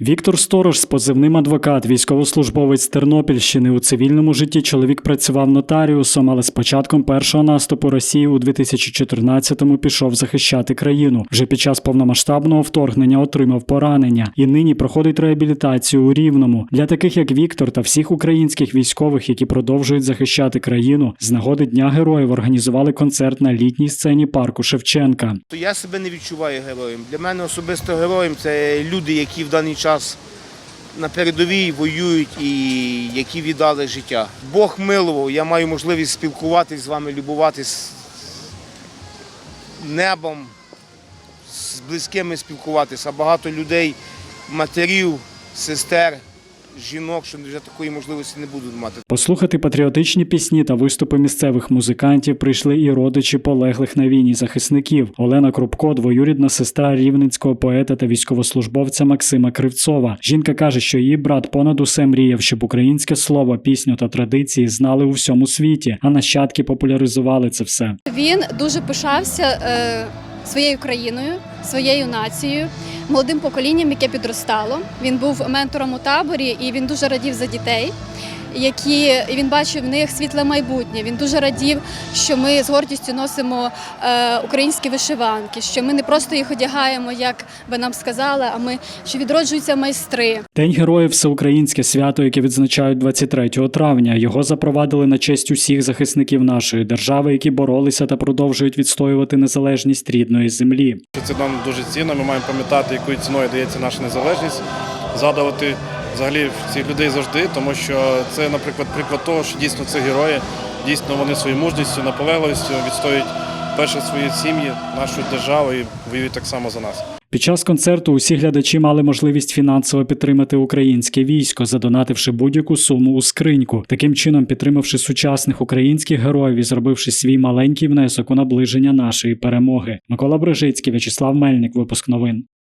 Віктор Сторож з позивним адвокат, військовослужбовець Тернопільщини. У цивільному житті чоловік працював нотаріусом, але з початком першого наступу Росії у 2014-му пішов захищати країну. Вже під час повномасштабного вторгнення отримав поранення і нині проходить реабілітацію у Рівному. Для таких як Віктор та всіх українських військових, які продовжують захищати країну, з нагоди Дня героїв організували концерт на літній сцені парку Шевченка. Я себе не відчуваю героєм. Для мене особисто героєм це люди, які в даний час на передовій воюють і які віддали життя. Бог милував, я маю можливість спілкуватись з вами, любуватись небом, з близькими спілкуватися. Багато людей, матерів, сестер, жінок, що вже такої можливості не будуть мати. Послухати патріотичні пісні та виступи місцевих музикантів прийшли і родичі полеглих на війні захисників. Олена Крупко, двоюрідна сестра рівненського поета та військовослужбовця Максима Кривцова. Жінка каже, що її брат понад усе мріяв, щоб українське слово, пісню та традиції знали у всьому світі, а нащадки популяризували це все. Він дуже пишався е, своєю країною, своєю нацією, молодим поколінням, яке підростало. Він був ментором у таборі і він дуже радів за дітей. Які він бачив в них світле майбутнє. Він дуже радів, що ми з гордістю носимо е, українські вишиванки, що ми не просто їх одягаємо, як би нам сказали, а ми що відроджуються майстри. День героїв всеукраїнське свято, яке відзначають 23 травня. Його запровадили на честь усіх захисників нашої держави, які боролися та продовжують відстоювати незалежність рідної землі. Це нам дуже цінно. Ми маємо пам'ятати, якою ціною дається наша незалежність, згадувати взагалі цих людей завжди, тому що це, наприклад, приклад того, що дійсно це герої, дійсно вони своєю мужністю, наполегливістю відстоюють перше свої сім'ї, нашу державу і воюють так само за нас. Під час концерту усі глядачі мали можливість фінансово підтримати українське військо, задонативши будь-яку суму у скриньку, таким чином підтримавши сучасних українських героїв і зробивши свій маленький внесок у наближення нашої перемоги. Микола Брижицький, В'ячеслав Мельник, випуск новин.